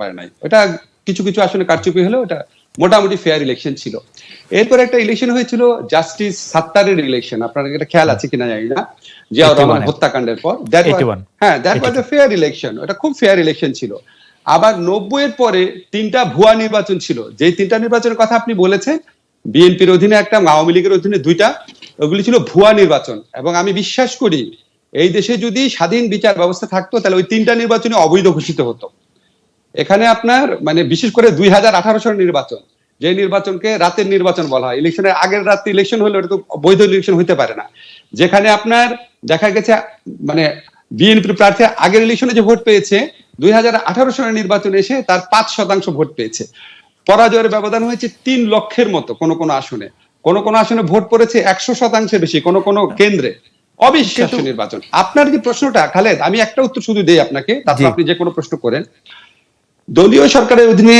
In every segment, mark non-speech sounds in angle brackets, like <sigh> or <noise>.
পারে নাই। ওটা কিছু কিছু আসলে কারচুপি হলো ওটা মোটামুটি ফেয়ার ইলেকশন ছিল। এরপর একটা ইলেকশন হয়েছিল জাস্টিস সাত্তারের ইলেকশন আপনার এটা খেয়াল আছে কিনা জানি না। জিয়াউর রহমান হত্যাকাণ্ডের পর। 81 হ্যাঁ that was a fair election ওটা খুব ফেয়ার ইলেকশন ছিল। আবার নব্বই এর পরে তিনটা ভুয়া নির্বাচন ছিল। যে তিনটা নির্বাচনের কথা আপনি বলেছেন বিএনপির অধীনে একটা আওয়ামী লীগের অধীনে দুইটা ওগুলি ছিল ভুয়া নির্বাচন। এবং আমি বিশ্বাস করি এই দেশে যদি স্বাধীন বিচার ব্যবস্থা থাকতো তাহলে ওই তিনটা নির্বাচনে অবৈধ ঘোষিত হতো। এখানে আপনার মানে বিশেষ করে দুই হাজার আঠারো সালের নির্বাচন যে নির্বাচনকে রাতের নির্বাচন বলা হয় ইলেকশনের আগের রাতে ইলেকশন হলে ওটা তো বৈধ ইলেকশন হতে পারে না। যেখানে আপনার দেখা গেছে মানে বিএনপি প্রার্থী আগের ইলেকশনে যে ভোট পেয়েছে দুই হাজার আঠারো সালের নির্বাচনে এসে তার পাঁচ শতাংশ ভোট পেয়েছে। পরাজয়ের ব্যবধান হয়েছে তিন লক্ষের মতো কোন কোন আসনে। কোন কোন আসনে ভোট পড়েছে একশো শতাংশের বেশি কোন কোন কেন্দ্রে। অবিশ্বাস্য নির্বাচন। আপনার যে প্রশ্নটা খালেদ আমি একটা উত্তর শুধু দেই আপনাকে তারপর আপনি যে কোনো প্রশ্ন করেন। দলীয় সরকারের অধীনে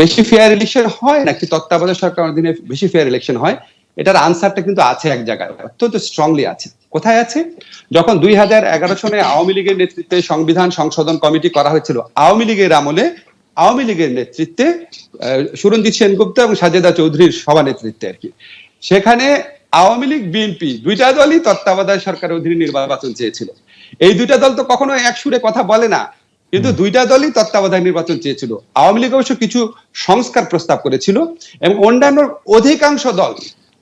বেশি ফেয়ার ইলেকশন হয় নাকি তত্ত্বাবধায়ক সরকারের অধীনে বেশি ফেয়ার ইলেকশন হয়? এটার আনসারটা কিন্তু আছে এক জায়গায়, অত্যন্ত স্ট্রংলি আছে। কোথায় আছে? যখন দুই হাজার এগারো সনে আওয়ামী লীগের নেতৃত্বে সংবিধান সংশোধন কমিটি করা হয়েছিল, আওয়ামী লীগের আমলে আওয়ামী লীগের নেতৃত্বে সুরঞ্জিত সেনগুপ্ত এবং সাজেদা চৌধুরীর সভা নেতৃত্বে আর কি। সেখানে আওয়ামী লীগ, বিএনপি দুইটা দলই তত্ত্বাবধায়ক সরকারের অধীনে নির্বাচন চেয়েছিল। এই দুইটা দল তো কখনো এক সুরে কথা বলে না। কিন্তু দুইটা দলই তত্ত্বাবধায়ক নির্বাচন চেয়েছিল। আওয়ামী লীগ অবশ্য কিছু সংস্কার প্রস্তাব করেছিল এবং অন্যান্য অধিকাংশ দল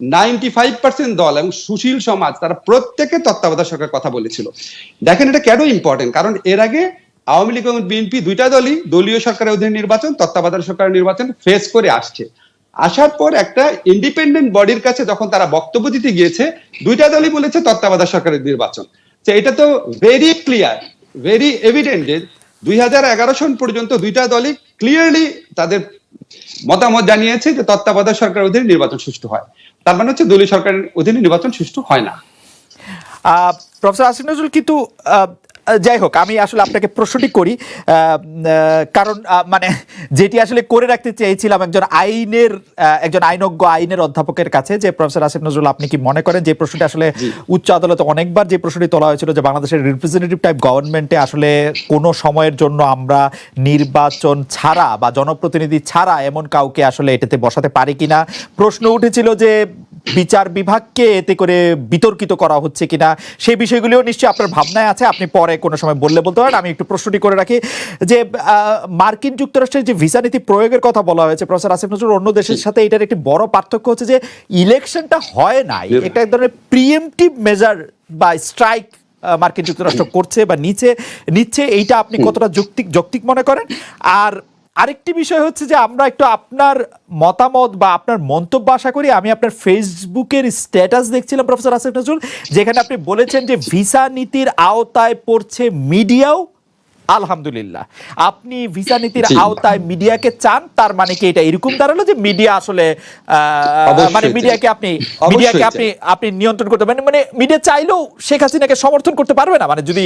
নাইনটি ফাইভ পার্সেন্ট দল এবং সুশীল সমাজ তারা প্রত্যেকে তত্ত্বাবধায়ক সরকার কথা বলেছিল। দেখেন এটা কেন ইম্পর্টেন্ট কারণ এর আগে আওয়ামী লীগ এবং বিএনপি দুইটা দলই দলীয় সরকারের অধীনে নির্বাচন তত্ত্বাবধায়ক সরকারের নির্বাচন ফেস করে আসছে। আসার পর একটা ইন্ডিপেন্ডেন্ট বডির কাছে যখন তারা বক্তব্য দিতে গিয়েছে দুইটা দলই বলেছে তত্ত্বাবধায়ক সরকারের নির্বাচন। এটা তো ভেরি ক্লিয়ার ভেরি এভিডেন্ট দুই হাজার এগারো সন পর্যন্ত দুইটা দলই ক্লিয়ারলি তাদের মতামত জানিয়েছে যে তত্ত্বাবধায়ক সরকারের অধীনে নির্বাচন সুষ্ঠু হয়। তার মানে হচ্ছে দলীয় সরকারের অধীনে নির্বাচন সুষ্ঠু হয় না। প্রফেসর আসিফ নজরুল, কিন্তু যাই হোক আমি আসলে আপনাকে প্রশ্নটি করি। কারণ মানে যেটি আসলে করে রাখতে চেয়েছিলাম একজন আইনের একজন আইনজ্ঞ আইনের অধ্যাপকের কাছে যে প্রফেসর আসিফ নজরুল আপনি কি মনে করেন যে প্রশ্নটি আসলে উচ্চ আদালতে অনেকবার যে প্রশ্নটি তোলা হয়েছিল যে বাংলাদেশের রিপ্রেজেন্টেটিভ টাইপ গভর্নমেন্টে আসলে কোনো সময়ের জন্য আমরা নির্বাচন ছাড়া বা জনপ্রতিনিধি ছাড়া এমন কাউকে আসলে এটাতে বসাতে পারি কিনা? প্রশ্ন উঠেছিল যে বিচার বিভাগকে এতে করে বিতর্কিত করা হচ্ছে কিনা সেই বিষয়গুলিও নিশ্চয়ই আপনার ভাবনায় আছে। আপনি পরে কোনো সময় বললে বলতে পারেন। আমি একটু প্রশ্নটি করে রাখি যে মার্কিন যুক্তরাষ্ট্রের যে ভিসা নীতি প্রয়োগের কথা বলা হয়েছে প্রফেসর আসিফ নজরুল অন্য দেশের সাথে এটার একটি বড় পার্থক্য হচ্ছে যে ইলেকশনটা হয় নাই। এটা এক ধরনের প্রিএমটিভ মেজার বা স্ট্রাইক মার্কিন যুক্তরাষ্ট্র করছে বা নিচে নিচ্ছে। এইটা আপনি কতটা যৌক্তিক যৌক্তিক মনে করেন? আর আরেকটি বিষয় হচ্ছে যে আমরা একটু আপনার মতামত বা আপনার মন্তব্য আশা করি। আমি আপনার ফেসবুকের স্ট্যাটাস দেখছিলাম, প্রফেসর আসিফ নজরুল, যেখানে আপনি বলেছেন যে ভিসা নীতির আওতায় পড়ছে মিডিয়াও। আলহামদুলিল্লাহ। আপনি ভিসা <coughs> নীতির। আওতায় মিডিয়াকে চান তার মানে কি এটা এরকম দাঁড়াল যে মিডিয়া আসলে মানে মিডিয়াকে আপনি মিডিয়াকে আপনি আপনি নিয়ন্ত্রণ করতে পারেন। মানে মিডিয়া চাইলেও শেখ হাসিনাকে সমর্থন করতে পারবে না। মানে যদি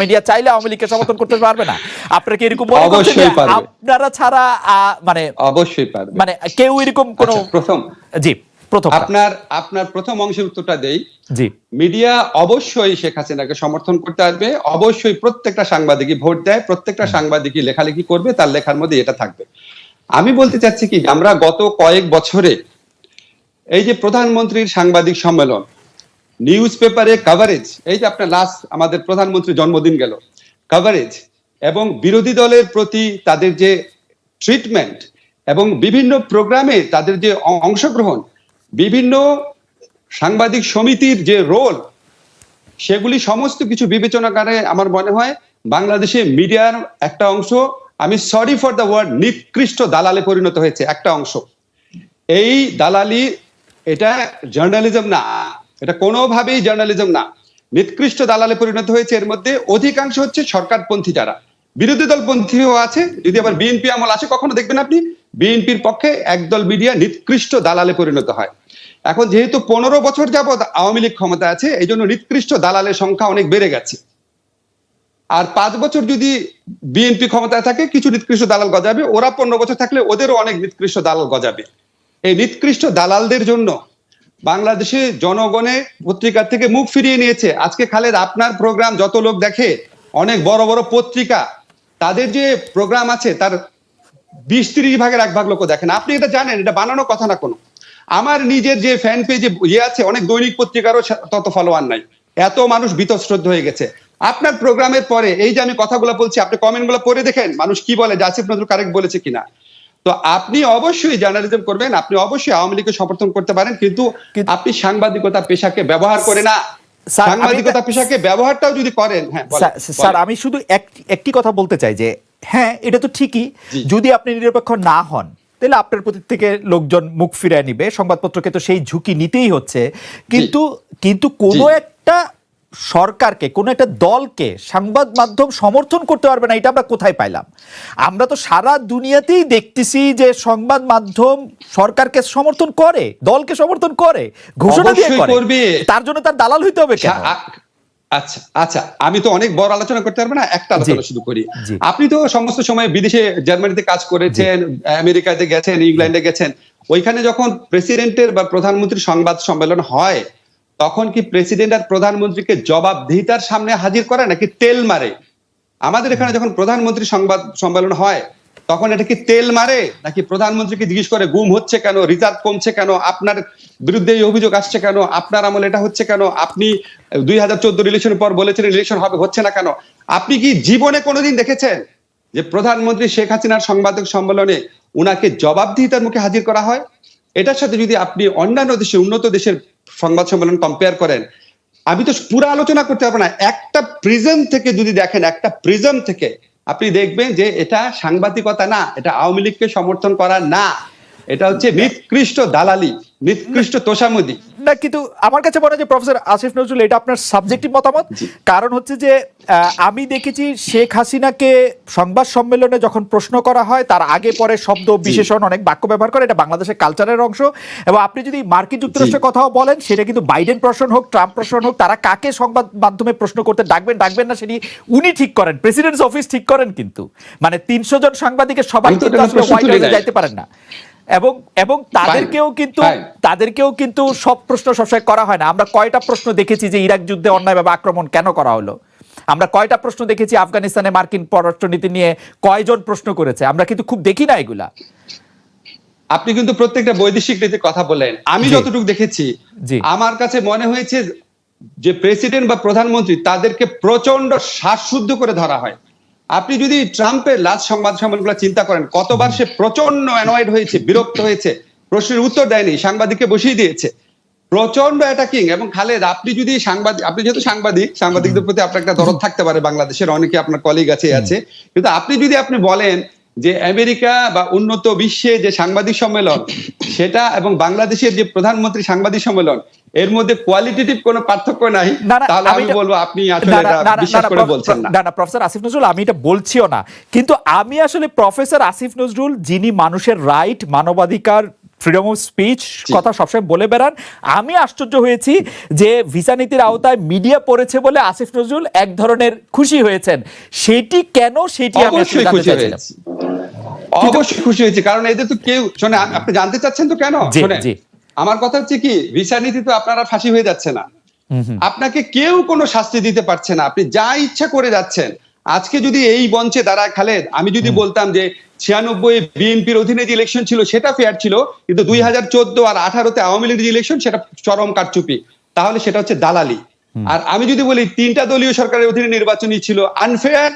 মিডিয়া চাইলে আওয়ামী লীগকে সমর্থন করতে পারবে না। আপনারা কি এরকম মনে করছেন আপনারা ছাড়া মানে অবশ্যই পারবে। মানে কেউ এরকম কোনো আচ্ছা, প্রথম জি। প্রথম আপনার আপনার প্রথম অংশের উত্তরটা দেই। জি। মিডিয়া অবশ্যই শেখ হাসিনাকে সমর্থন করতে আসবে অবশ্যই প্রত্যেকটা সাংবাদিকই ভোট দেয় প্রত্যেকটা সাংবাদিকই লেখালেখি করবে তার লেখার মধ্যে এটা থাকবে। আমি বলতে চাচ্ছি কি আমরা গত কয়েক বছরে এই যে প্রধানমন্ত্রীর সাংবাদিক সম্মেলন নিউজ পেপারে কভারেজ এই যে আপনার লাস্ট আমাদের প্রধানমন্ত্রীর জন্মদিন গেল কভারেজ এবং বিরোধী দলের প্রতি তাদের যে ট্রিটমেন্ট এবং বিভিন্ন প্রোগ্রামে তাদের যে অংশগ্রহণ বিভিন্ন সাংবাদিক সমিতির যে রোল, সেগুলি সমস্ত কিছু বিবেচনা করে আমার মনে হয় বাংলাদেশে মিডিয়ার একটা অংশ, আমি সরি ফর দ্য ওয়ার্ড নিকৃষ্ট দালালে পরিণত হয়েছে একটা অংশ। এই দালালি, এটা জার্নালিজম না, এটা কোনোভাবেই জার্নালিজম না। নিকৃষ্ট দালালে পরিণত হয়েছে এর মধ্যে অধিকাংশ হচ্ছে সরকারপন্থী যারা। বিরোধী দলপন্থীও আছে, যদি আবার বিএনপি আমল আছে কখনো দেখবেন আপনি, বিএনপির পক্ষে একদল মিডিয়া নিকৃষ্ট দালালে পরিণত হয়। এখন যেহেতু পনেরো বছর যাবৎ আওয়ামী লীগ ক্ষমতা আছে, এই জন্য নিকৃষ্ট দালালের সংখ্যা অনেক বেড়ে গেছে। আর পাঁচ বছর যদি বিএনপি ক্ষমতায় থাকে, কিছু নিকৃষ্ট দালাল গজাবে। ওরা পনেরো বছর থাকলে ওদেরও অনেক নিকৃষ্ট দালাল গজাবে। এই নিকৃষ্ট দালালদের জন্য বাংলাদেশে জনগণে পত্রিকার থেকে মুখ ফিরিয়ে নিয়েছে। আজকে খালেদ, আপনার প্রোগ্রাম যত লোক দেখে, অনেক বড় বড় পত্রিকা, তাদের যে প্রোগ্রাম আছে, তার বিশ ত্রিশ ভাগের এক ভাগ লোক দেখেন আপনি এটা জানেন, এটা বানানো কথা না কোনো। আমার নিজের যে ফ্যান পেজে ইয়ে আছে অনেক দৈনিক পত্রিকারও তত ফলোয়ার নাই। এত মানুষ বিতশ্রদ্ধ হয়ে গেছে। আপনার প্রোগ্রামের পরে এই যে আমি কথাগুলো বলছি আপনি কমেন্টগুলো পড়ে দেখেন মানুষ কি বলে যে আসিফ নজরুল কারেক্ট বলেছে কিনা। তো আপনি অবশ্যই জার্নালিজম করবেন আপনি অবশ্যই আওয়ামী লীগকে সমর্থন করতে পারেন কিন্তু আপনি সাংবাদিকতা পেশাকে ব্যবহার করে না। সাংবাদিকতা পেশাকে ব্যবহারটাও যদি করেন হ্যাঁ স্যার- আমি শুধু এক- একটি কথা বলতে চাই যে হ্যাঁ এটা তো ঠিকই। যদি আপনি নিরপেক্ষ না হন তাহলে আপনার প্রতি থেকে লোকজন মুখ ফিরিয়ে নিবে। সংবাদপত্রকে তো সেই ঝুঁকি নিতেই হচ্ছে। কিন্তু কিন্তু কোনো একটা সরকারকে কোনো একটা দলকে সংবাদ মাধ্যম সমর্থন করতে পারবে না এটা আমরা কোথায় পাইলাম? আমরা তো সারা দুনিয়াতেই দেখতেছি যে সংবাদ মাধ্যম সরকারকে সমর্থন করে দলকে সমর্থন করে ঘোষণা দিয়ে করে। করবে। তার জন্য তার দালাল হইতে হবে কেন? আচ্ছা, আচ্ছা আমি তো অনেক বড় আলোচনা করতে পারব না একটা আলোচনা শুধু করি। আপনি তো সমস্ত সময় বিদেশে জার্মানিতে কাজ করেছেন আমেরিকাতে গেছেন ইংল্যান্ডে গেছেন ওইখানে যখন প্রেসিডেন্টের বা প্রধানমন্ত্রীর সংবাদ সম্মেলন হয় তখন কি প্রেসিডেন্ট আর প্রধানমন্ত্রীকে জবাবদিহিতার সামনে হাজির করে নাকি তেল মারে? আমাদের এখানে যখন প্রধানমন্ত্রী সংবাদ সম্মেলন হয় তখন এটা কি তেল মারে? নাকি প্রধানমন্ত্রীকে জিজ্ঞেস করে, গুম হচ্ছে কেন? রিজার্ভ কমছে কেন? আপনার বিরুদ্ধে এই অভিযোগ আসছে কেন? আপনার আমলে এটা হচ্ছে কেন? আপনি দুই হাজার চোদ্দ ইলেকশনের পর বলেছিলেন ইলেকশন হবে, হচ্ছে না কেন? আপনি কি জীবনে কোনোদিন দেখেছেন যে প্রধানমন্ত্রী শেখ হাসিনার সংবাদক সম্মেলনে উনাকে জবাবদিহিতার মুখে হাজির করা হয়? এটার সাথে যদি আপনি অন্যান্য দেশে, উন্নত দেশের সংবাদ সম্মেলন কম্পেয়ার করেন, আমি তো পুরো আলোচনা করতে পারব না। একটা প্রিজম থেকে যদি দেখেন, একটা প্রিজম থেকে আপনি দেখবেন যে এটা সাংবাদিকতা না এটা আওয়ামী লীগকে সমর্থন করা না। এটা হচ্ছে নিকৃষ্ট দালালি নিকৃষ্ট তোষামদি। না কিন্তু আমার কাছে মনে হয় যে প্রফেসর আসিফ নজরুল এটা আপনার সাবজেক্টিভ মতামত। কারণ হচ্ছে যে আমি দেখেছি শেখ হাসিনাকে সংবাদ সম্মেলনে যখন প্রশ্ন করা হয় তার আগে পরে শব্দ বিশেষণ অনেক বাক্য ব্যবহার করে এটা বাংলাদেশের কালচারের অংশ। এবং আপনি যদি মার্কিন যুক্তরাষ্ট্রের কথাও বলেন সেটা কিন্তু বাইডেন প্রশ্ন হোক ট্রাম্প প্রশ্ন হোক তারা কাকে সংবাদ মাধ্যমে প্রশ্ন করতে ডাকবেন ডাকবেন না সেটি উনি ঠিক করেন প্রেসিডেন্টস অফিস ঠিক করেন কিন্তু। মানে তিনশো জন সাংবাদিকের সবাই কিন্তু আসলে হোয়াইট হাউসে যাইতে পারেন না। এবং এবং তাদেরকেও কিন্তু তাদেরকেও কিন্তু সব প্রশ্ন সবসময় করা হয় না। আমরা কয়টা প্রশ্ন দেখেছি যে ইরাক যুদ্ধে অন্যায়ভাবে আক্রমণ কেন করা হলো? আমরা কয়টা প্রশ্ন দেখেছি আফগানিস্তানে মার্কিন পররাষ্ট্রনীতি নিয়ে কয়জন প্রশ্ন করেছে? আমরা কিন্তু খুব দেখি না এগুলা। আপনি কিন্তু প্রত্যেকটা বৈদেশিক নীতির কথা বলেন আমি যতটুকু দেখেছি। আমার কাছে মনে হয়েছে যে প্রেসিডেন্ট বা প্রধানমন্ত্রী তাদেরকে প্রচণ্ড শ্বাসশুদ্ধ করে ধরা হয়। আপনি যদি ট্রাম্পের লাস্ট সংবাদ সম্মেলনগুলো চিন্তা করেন কতবার সে প্রচণ্ড অ্যানয়েড হয়েছে বিরক্ত হয়েছে প্রশ্নের উত্তর দেয়নি সাংবাদিককে বসিয়ে দিয়েছে। প্রচণ্ড অ্যাটাকিং এবং খালেদ আপনি যদি সাংবাদিক আপনি যেহেতু সাংবাদিক সাংবাদিকদের প্রতি আপনার একটা দরদ থাকতে পারে বাংলাদেশের অনেকে আপনার কলিগ আছে আছে। কিন্তু আপনি যদি আপনি বলেন যে আমেরিকা বা উন্নত বিশ্বে যে সাংবাদিক সম্মেলন সেটা এবং বাংলাদেশের যে প্রধানমন্ত্রী সাংবাদিক সম্মেলন এর মধ্যে কোয়ালিটেটিভ কোনো পার্থক্য নাই। তাহলে আমি বলব আপনি আসলে বিশ্বাস করে বলছেন না। না প্রফেসর আসিফ নজরুল আমি এটা বলছিও না। কিন্তু আমি আসলে প্রফেসর আসিফ নজরুল যিনি মানুষের রাইট মানবাধিকার ফ্রিডম অফ স্পিচ কথা সবসময় বলে বেড়ান। আমি আশ্চর্য হয়েছি যে ভিসা নীতির আওতায় মিডিয়া পড়েছে বলে আসিফ নজরুল এক ধরনের খুশি হয়েছেন। সেটি কেন সেটি আমি অবশ্যই খুশি হয়েছি। অবশ্যই খুশি হয়েছে কারণ এদের তো কেউ শোনে আপনি জানতে চাচ্ছেন তো কেন? জি, আমার কথা হচ্ছে কি ভিসা নীতি তো আপনারা ফাঁসি হয়ে যাচ্ছে না। আপনাকে কেউ কোনো শাস্তি দিতে পারছে না। আপনি যা ইচ্ছা করে যাচ্ছেন আজকে যদি এই মঞ্চে দাঁড়ায় খালেদ আমি যদি বলতাম যে ছিয়ানব্বই বিএনপির অধীনে যে ইলেকশন ছিল সেটা ফেয়ার ছিল কিন্তু দুই হাজার চোদ্দ আর আঠারোতে আওয়ামী লীগের যে ইলেকশন সেটা চরম কারচুপি। তাহলে সেটা হচ্ছে দালালি। আর আমি যদি বলি তিনটা দলীয় সরকারের অধীনে নির্বাচনই ছিল আনফেয়ার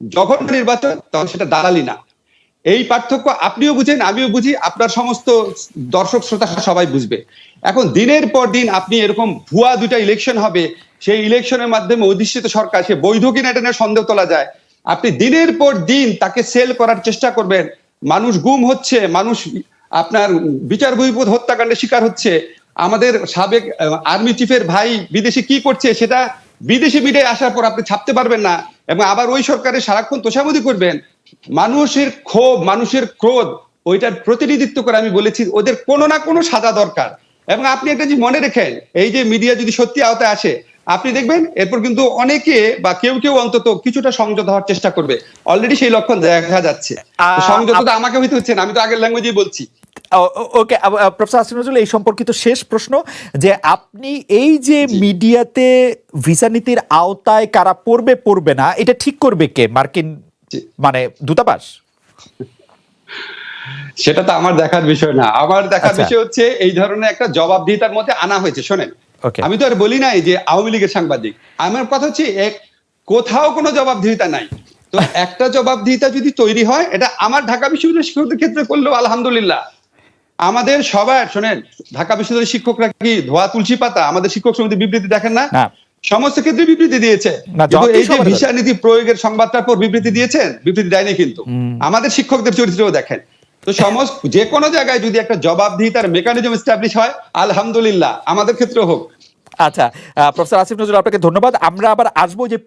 যখন নির্বাচন তখন সেটা দালালি না। এই পার্থক্য আপনিও বুঝেন আমিও বুঝি আপনার সমস্ত দর্শক শ্রোতা সবাই বুঝবে। এখন দিনের পর দিন আপনি এরকম ভুয়া দুটা ইলেকশন হবে সেই ইলেকশনের মাধ্যমে অধিষ্ঠিত সরকার, সে বৈধ কিনা এটা নিয়ে সন্দেহ তোলা যায়। আপনি দিনের পর দিন তাকে সেল করার চেষ্টা করবেন। মানুষ গুম হচ্ছে, মানুষ আপনার বিচার বহির্ভূত হত্যাকাণ্ডের শিকার হচ্ছে। আমাদের সাবেক আর্মি চিফের ভাই বিদেশে কি করছে সেটা বিদেশি মিডিয়ায় আসার পর আপনি ছাপতে পারবেন না এবং আবার ওই সরকারের সারাক্ষণ তোষামদি করবেন। মানুষের ক্ষোভ, মানুষের ক্রোধ, ওইটার প্রতিনিধিত্ব করে আমি বলেছি, ওদের কোনো না কোনো সাজা দরকার। এবং আপনি একটা জিনিস মনে রেখেন, এই যে মিডিয়া যদি সত্যি আওতায় আসে আপনি দেখবেন এরপর কিন্তু অনেকে বা কেউ কেউ অন্তত কিছুটা সংযত হওয়ার চেষ্টা করবে। অলরেডি সেই লক্ষণ দেখা যাচ্ছে। সংযত আমাকে হইতে হচ্ছে না আমি তো আগের ল্যাঙ্গুয়েজেই বলছি। ওকে প্রফেসর আসিফ নজরুল এই সম্পর্কিত শেষ প্রশ্ন যে আপনি এই যে মিডিয়াতে ভিসা নীতির আওতায় কারা পড়বে পড়বে না এটা ঠিক করবে কে? মার্কিন মানে দূতাবাস? সেটা তো আমার দেখার বিষয় না। আমার দেখার আচ্ছা। বিষয় হচ্ছে এই ধরনের একটা জবাবদিহিতার মধ্যে আনা হয়েছে শোনেন. আমি তো আর বলি নাই যে আওয়ামী লীগের সাংবাদিক। আমার কথা হচ্ছে এক কোথাও কোনো জবাবদিহিতা নাই। তো একটা জবাবদিহিতা যদি তৈরি হয় এটা আমার ঢাকা বিশ্ববিদ্যালয়ের শিক্ষকদের ক্ষেত্রে করলেও আলহামদুলিল্লাহ। আমাদের সবার শোনেন ঢাকা বিশ্ববিদ্যালয়ের শিক্ষকরা কি ধোয়া তুলসী পাতা? আমাদের শিক্ষক সমিতি বিবৃতি দেখেন না। সমস্ত ক্ষেত্রে বিবৃতি দিয়েছে। এই যে ভিসা নীতি প্রয়োগের সংবাদটার পর বিবৃতি দিয়েছেন বিবৃতি দেয়নি কিন্তু। আমাদের শিক্ষকদের চরিত্রও দেখেন। তো সমস্ত যে কোনো জায়গায় যদি একটা জবাবদিহিতার মেকানিজম এস্টাবলিশ হয় আলহামদুলিল্লাহ আমাদের ক্ষেত্রেও হোক। আচ্ছা প্রফেসর আসিফ নজরুল আপনাকে ধন্যবাদ। আমরা আবার আসব যে